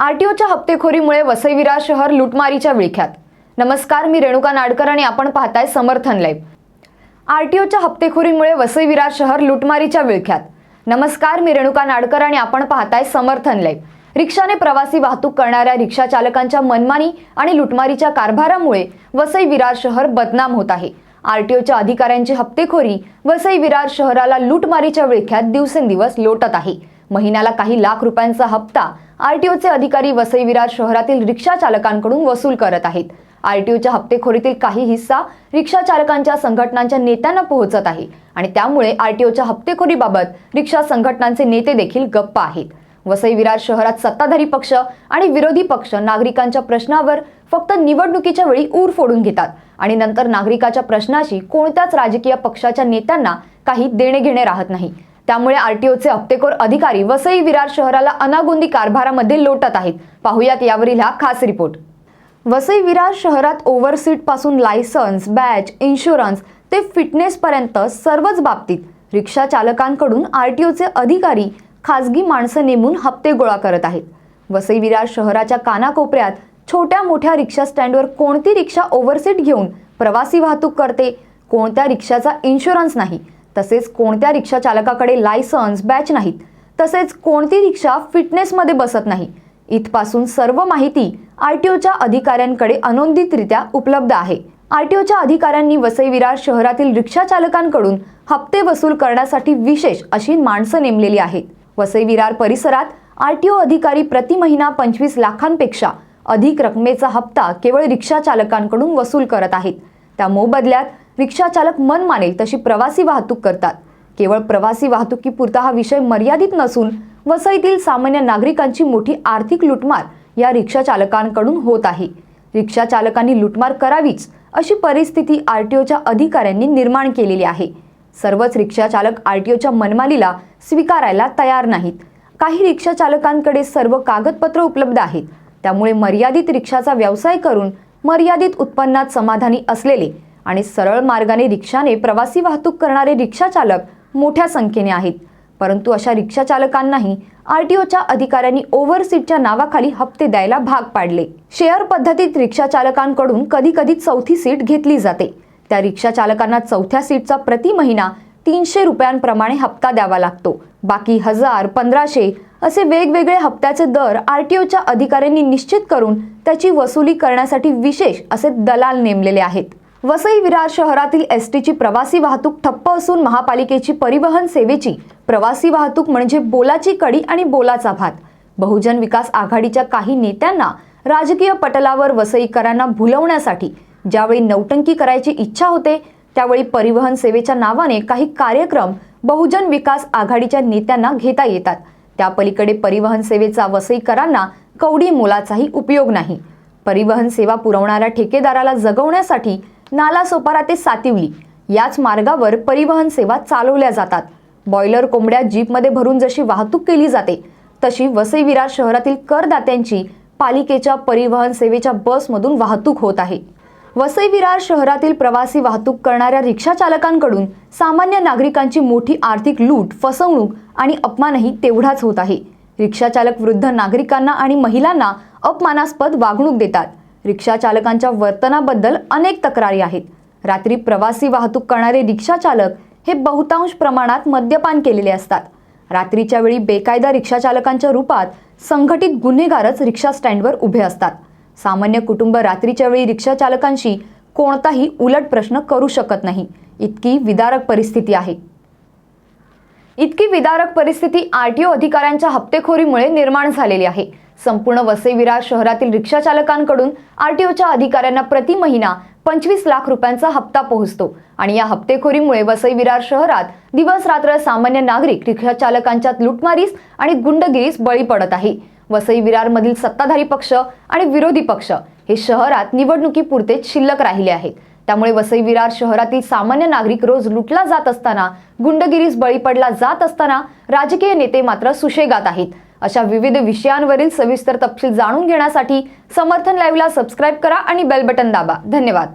आरटीओच्या हप्तेखोरीमुळे वसईविरा शहर लुटमारीच्या विळख्यात. नमस्कार मी रेणुका नाडकर आणि आपण पाहताय समर्थन लाईव्ह. आरटीओच्या हप्तेखोरीमुळे वसईविरा शहर लुटमारीच्या विळख्यात. नमस्कार मी रेणुका नाडकर आणि आपण पाहताय समर्थन लाईव्ह. रिक्षाने प्रवासी वाहतूक करणाऱ्या रिक्षा चालकांच्या मनमानी आणि लुटमारीच्या कारभारामुळे वसई विरार शहर बदनाम होत आहे. आरटीओच्या अधिकाऱ्यांची हप्तेखोरी वसई विरार शहराला लुटमारीच्या विळख्यात दिवसेंदिवस लोटत आहे. महिन्याला काही लाख रुपयांचा हप्ता आरटीओचे अधिकारी वसई विरार शहरातील रिक्षा चालकांकडून वसूल करत आहेत. आरटीओच्या हप्तेखोरीतील काही हिस्सा रिक्षा चालकांच्या संघटनांच्या नेत्यांना पोहोचत आहे आणि त्यामुळे आरटीओच्या हप्तेखोरीबाबत रिक्षा संघटनांचे नेते देखील गप्प आहेत. वसई विरार शहरात सत्ताधारी पक्ष आणि विरोधी पक्ष नागरिकांच्या प्रश्नावर फक्त निवडणुकीच्या वेळी ऊर फोडून घेतात आणि नंतर नागरिकाच्या प्रश्नाशी कोणत्याच राजकीय पक्षाच्या नेत्यांना काही देणे घेणे राहत नाही. त्यामुळे आरटीओचे हप्तेखोर अधिकारी वसई विरार शहराला अनागोंदी कारभारामध्ये लोटत आहेत. पाहुयात यावरील हा खास रिपोर्ट. वसई विरार शहरात ओव्हरसीटपासून लायसन्स बॅच इन्शुरन्स ते फिटनेसपर्यंत सर्वच बाबतीत रिक्षा चालकांकडून आरटीओचे अधिकारी खासगी माणसं नेमून हप्ते गोळा करत आहेत. वसई विरार शहराच्या कानाकोपऱ्यात छोट्या मोठ्या रिक्षा स्टँडवर कोणती रिक्षा ओव्हरसीट घेऊन प्रवासी वाहतूक करते? कोणत्या रिक्षाचा इन्शुरन्स नाही? तसेच कोणत्या रिक्षा चालकाकडे लायसन्स बॅच नाहीत तसेच कोणती रिक्षा फिटनेसमध्ये बसत नाही. इथपासून सर्व माहिती आरटीओच्या अधिकाऱ्यांकडे अनोंदितरित्या उपलब्ध आहे. आरटीओच्या अधिकाऱ्यांनी वसई विरार शहरातील रिक्षा चालकांकडून हप्ते वसूल करण्यासाठी विशेष अशी माणसं नेमलेली आहेत. वसई विरार परिसरात आरटीओ अधिकारी प्रति महिना पंचवीस लाखांपेक्षा अधिक रकमेचा हप्ता केवळ रिक्षा चालकांकडून वसूल करत आहेत. त्या मोबदल्यात रिक्षा चालक मन मानेल तशी प्रवासी वाहतूक करतात. केवळ प्रवासी वाहतुकीपुरता हा विषय मर्यादित नसून वसईतील सामान्य नागरिकांची मोठी आर्थिक लुटमार या रिक्षा चालकांकडून होत आहे. रिक्षा चालकांनी लुटमार करावीच अशी परिस्थिती आर टी ओच्या अधिकाऱ्यांनी निर्माण केलेली आहे. सर्वच रिक्षा चालक ओच्या मनमालीला स्वीकारायला तयार नाहीत. काही रिक्षा चालकांकडे सर्व कागदपत्र उपलब्ध आहेत. त्यामुळे मर्यादित रिक्षाचा व्यवसाय करून मर्यादित उत्पन्नात समाधानी असलेले आणि सरळ मार्गाने रिक्षाने प्रवासी वाहतूक करणारे रिक्षाचालक मोठ्या संख्येने आहेत. परंतु अशा रिक्षाचालकांनाही आर टी ओच्या अधिकाऱ्यांनी ओव्हरसीटच्या नावाखाली हप्ते द्यायला भाग पाडले. शेअर पद्धतीत रिक्षाचालकांकडून कधी कधी चौथी सीट घेतली जाते. त्या रिक्षाचालकांना चौथ्या सीटचा प्रति महिना तीनशे रुपयांप्रमाणे हप्ता द्यावा लागतो. बाकी हजार पंधराशे असे वेगवेगळे हप्त्याचे दर आर टी ओच्या अधिकाऱ्यांनी निश्चित करून त्याची वसुली करण्यासाठी विशेष असे दलाल नेमलेले आहेत. वसई विरार शहरातील एस टीची प्रवासी वाहतूक ठप्प असून महापालिकेची परिवहन सेवेची प्रवासी वाहतूक म्हणजे बोलाची कडी आणि बोलाचा भात. बहुजन विकास आघाडीच्या काही नेत्यांना राजकीय पटलावर वसईकरांना भुलवण्यासाठी ज्यावेळी नौटंकी करायची इच्छा होते त्यावेळी परिवहन सेवेच्या नावाने काही कार्यक्रम बहुजन विकास आघाडीच्या नेत्यांना घेता येतात. त्या पलीकडे परिवहन सेवेचा वसईकरांना कवडी मोलाचाही उपयोग नाही. परिवहन सेवा पुरवणाऱ्या ठेकेदाराला जगवण्यासाठी नालासोपारा ते सातिवली. याच मार्गावर परिवहन सेवा चालवल्या जातात. बॉयलर कोंबड्या जीपमध्ये भरून जशी वाहतूक केली जाते तशी वसई विरार शहरातील करदात्यांची पालिकेच्या परिवहन सेवेच्या बसमधून वाहतूक होत आहे. वसई विरार शहरातील प्रवासी वाहतूक करणाऱ्या रिक्षा चालकांकडून सामान्य नागरिकांची मोठी आर्थिक लूट फसवणूक आणि अपमानही तेवढाच होत आहे. रिक्षाचालक वृद्ध नागरिकांना आणि महिलांना अपमानास्पद वागणूक देतात. रिक्षा चालकांच्या वर्तनाबद्दल अनेक तक्रारी आहेत. रात्री प्रवासी वाहतूक करणारे रिक्षा चालक हे बहुतांश प्रमाणात मद्यपान केलेले असतात. रात्रीच्या वेळी बेकायदा रिक्षा चालकांच्या रूपात संघटित गुन्हेगारच रिक्षा स्टँडवर उभे असतात. सामान्य कुटुंब रात्रीच्या वेळी रिक्षा चालकांशी कोणताही उलट प्रश्न करू शकत नाही. इतकी विदारक परिस्थिती आहे. इतकी विदारक परिस्थिती आरटीओ अधिकाऱ्यांच्या हप्तेखोरीमुळे निर्माण झालेली आहे. संपूर्ण वसई विरार शहरातील रिक्षा चालकांकडून आरटीओच्या अधिकाऱ्यांना प्रति महिना पंचवीस लाख रुपयांचा हप्ता पोहोचतो. आणि या हप्तेखोरीमुळे वसई विरार शहरात दिवस रात्र सामान्य नागरिक रिक्षा चालकांच्या लुटमारीस आणि गुंडगिरीस बळी पडत आहे. वसई विरारमधील सत्ताधारी पक्ष आणि विरोधी पक्ष हे शहरात निवडणुकीपुरतेच शिल्लक राहिले आहेत. त्यामुळे वसई विरार शहरातील सामान्य नागरिक रोज लुटला जात असताना गुंडगिरीस बळी पडला जात असताना राजकीय नेते मात्र सुशेगात आहेत. अशा विविध विषयांवरील सविस्तर तपशील जाणून घेण्यासाठी समर्थन लाईव्हला सबस्क्राईब करा आणि बेल बटन दाबा. धन्यवाद.